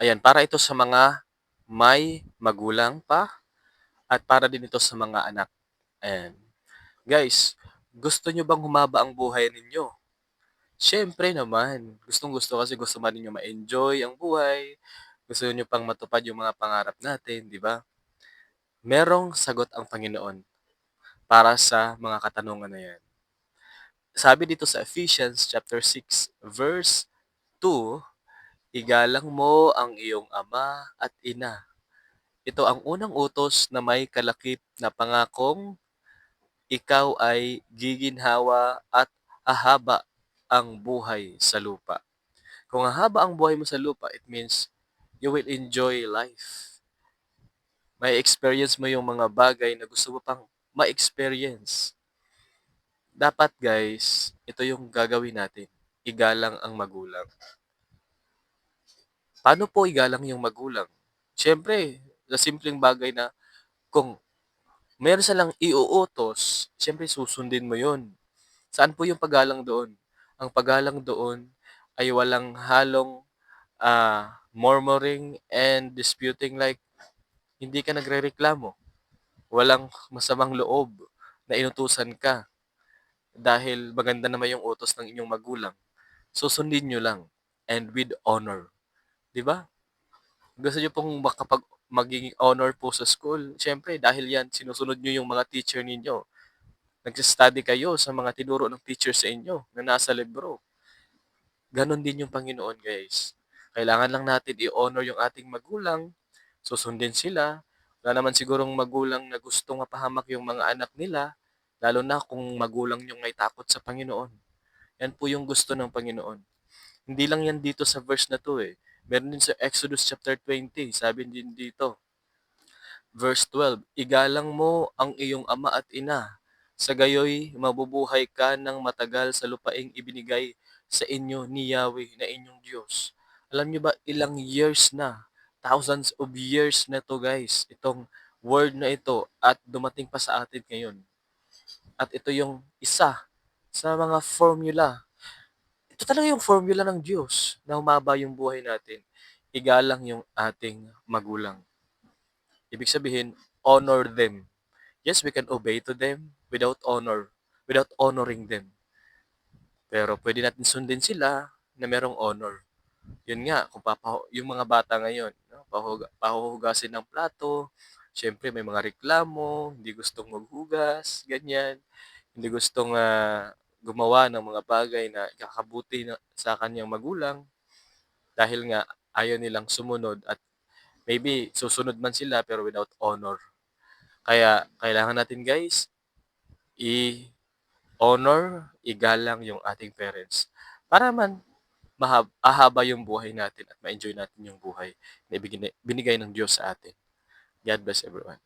Ayan, para ito sa mga may magulang pa at para din ito sa mga anak. Ayan. Guys, gusto nyo bang humaba ang buhay ninyo? Siyempre naman. Gustong gusto kasi gusto man ninyo ma-enjoy ang buhay. Gusto nyo pang matupad yung mga pangarap natin, di ba? Merong sagot ang Panginoon para sa mga katanungan na yan. Sabi dito sa Ephesians chapter 6 verse 2, Igalang mo ang iyong ama at ina. Ito ang unang utos na may kalakip na pangakong ikaw ay giginhawa at ahaba ang buhay sa lupa. Kung hahaba ang buhay mo sa lupa, it means you will enjoy life. May experience mo yung mga bagay na gusto mo pang ma-experience. Dapat guys, ito yung gagawin natin. Igalang ang magulang. Paano po igalang yung magulang? Siyempre, sa simpleng bagay na kung meron silang iuutos, siyempre susundin mo yon. Saan po yung paggalang doon? Ang paggalang doon ay walang halong uh, murmuring and disputing like hindi ka nagre-reklamo. Walang masamang loob na inutusan ka dahil maganda naman yung utos ng inyong magulang. Susundin nyo lang and with honor. 'Di ba? Gusto niyo pong makapag maging honor po sa school, syempre dahil yan sinusunod niyo yung mga teacher ninyo. Nagsa-study kayo sa mga tinuro ng teacher sa inyo na nasa libro. Ganon din yung Panginoon, guys. Kailangan lang natin i-honor yung ating magulang, susundin sila. Wala naman sigurong magulang na gustong mapahamak yung mga anak nila, lalo na kung magulang yung may takot sa Panginoon. Yan po yung gusto ng Panginoon. Hindi lang yan dito sa verse na to eh. Meron din sa Exodus chapter 20, sabi din dito, verse 12, Igalang mo ang iyong ama at ina, sa gayoy mabubuhay ka ng matagal sa lupaing ibinigay sa inyo ni Yahweh na inyong Diyos. Alam niyo ba ilang years na, thousands of years na to guys, itong word na ito at dumating pa sa atin ngayon. At ito yung isa sa mga formula ito talaga yung formula ng Diyos na humaba yung buhay natin. Igalang yung ating magulang. Ibig sabihin, honor them. Yes, we can obey to them without honor, without honoring them. Pero pwede natin sundin sila na merong honor. Yun nga, kung papaho, yung mga bata ngayon, no, pahuga, pahuhugasin ng plato, syempre may mga reklamo, hindi gustong maghugas, ganyan. Hindi gustong uh, gumawa ng mga bagay na ikakabuti na, sa kanyang magulang dahil nga ayaw nilang sumunod at maybe susunod man sila pero without honor. Kaya kailangan natin guys i-honor, igalang yung ating parents para man mahab- ahaba yung buhay natin at ma-enjoy natin yung buhay na binigay ng Diyos sa atin. God bless everyone.